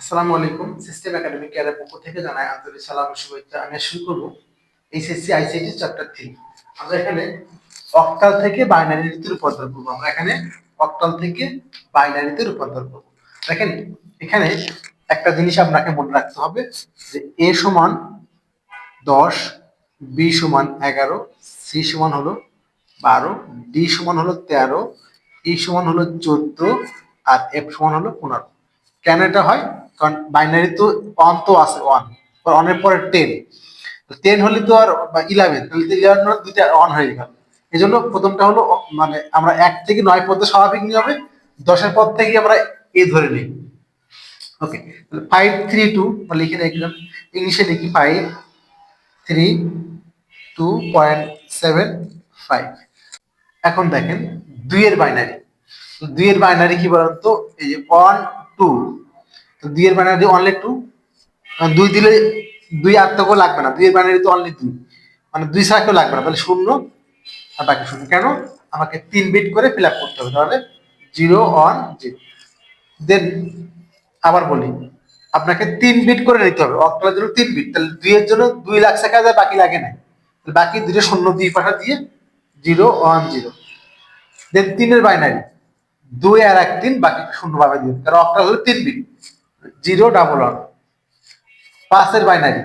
আসসালামু আলাইকুম। System academy কেয়ারের পক্ষ থেকে জানাই আন্তরিক সালাম শুভেচ্ছা। আমি শুরু করব এইচএসসি আইসিটি চ্যাপ্টার থ্রি আমরা এখানে অক্টাল থেকে বাইনারি বাইনারিতে রূপান্তর করব। আমরা এখানে অক্টাল থেকে বাইনারিতে রূপান্তর করব। দেখেন, এখানে একটা জিনিস আপনাকে মনে রাখতে হবে যে এ সমান দশ বি সমান এগারো সি সমান হলো বারো ডি সমান হলো তেরো ই সমান হলো চোদ্দ, আর এফ সমান হলো পনেরো। কেন এটা হয়? কারণ বাইনারি তো ওয়ান তো আছে ওয়ান অনের পরে টেন টেন হলে তো আর ইলেভেন তাহলে তো ইলেভেন দুইটা অন হয়ে গেল। এই জন্য প্রথমটা হলো মানে আমরা এক থেকে নয় পদে স্বাভাবিক নিয়মে দশের পর থেকে আমরা এ ধরে নিই। ওকে তাহলে ফাইভ থ্রি টু লিখে রাখলাম ইংলিশে লিখি five three two point seven five এখন দেখেন, দুইয়ের বাইনারি দুইয়ের বাইনারি কি বলেন তো এই যে ওয়ান টু দুইয়ের বাইনারি অনলি টু দুই দিলে দুই আর তো লাগবে না। দুইয়ের বাইনারি তো অনলি দুই মানে দুই ছাড়া কেউ লাগবে না। তাহলে শূন্য আর বাকি শূন্য কেন? আমাকে তিন বিট করে ফিল আপ করতে হবে। তাহলে জিরো ওয়ান জিরো দেন আবার বলি, আপনাকে তিন বিট করে নিতে হবে। অক্টালের জন্য তিন বিট তাহলে দুইয়ের জন্য দুই লাখ শেখা যায় বাকি লাগে না। বাকি দুটো শূন্য দুই পাঠা দিয়ে জিরো ওয়ান জিরো দেন তিনের বাইনারি দুই আর এক তিন, বাকি শূন্য পাবে দিন কারণ অক্টাল হলো তিন বিট জিরো ডাবল ওয়ান পাঁচের বাইনারি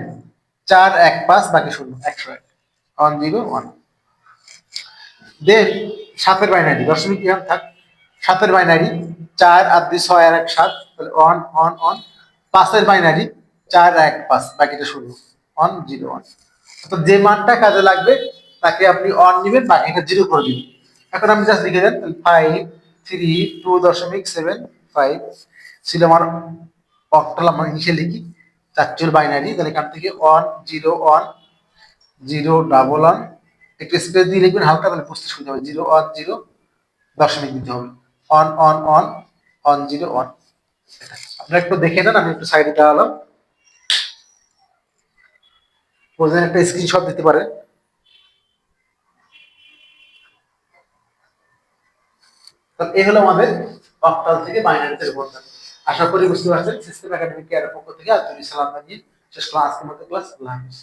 চার, এক, পাঁচ, বাকি শূন্য, একশো এক। ওয়ান জিরো ওয়ান দেন সাতের বাইনারি দশমিক ইহান থাক। সাতের বাইনারি চার আর দুই, ছয়, আর এক, সাত। তাহলে ওয়ান ওয়ান ওয়ান পাঁচের বাইনারি চার, এক, পাঁচ, বাকিটা শূন্য। ওয়ান জিরো ওয়ান অর্থাৎ যে মানটা কাজে লাগবে, তাকে আপনি অন নেবেন বাকিটা জিরো করে দিবেন। এখন আমি জাস্ট লিখে দেন ফাইভ থ্রি টু দশমিক সেভেন ফাইভ ছিল আমার অক্টাল আমরা নিচে লিখি। চারচুল বাইনারি তাহলে এখান থেকে one zero one zero double one একটু স্পেস দিয়ে লিখবেন হালকা, তাহলে বুঝতে সুবিধা হবে। জিরো ওয়ান জিরো দশমিক দিতে হবে। One one one one zero one আপনারা একটু দেখে নেন, আমি একটু সাইডে দাঁড়ালাম। প্রয়োজন একটা স্ক্রিনশট দিতে পারে। তাহলে হলো আমাদের অক্টাল থেকে বাইনারিতে রূপান্তর। আশা করি বুঝতে পারছেন সিস্টেম একাডেমিক কেয়ারের পক্ষ থেকে আজ সালাম জানিয়ে শেষ ক্লাস আজকের মতো ক্লাস আল্লাহ হাফিজ।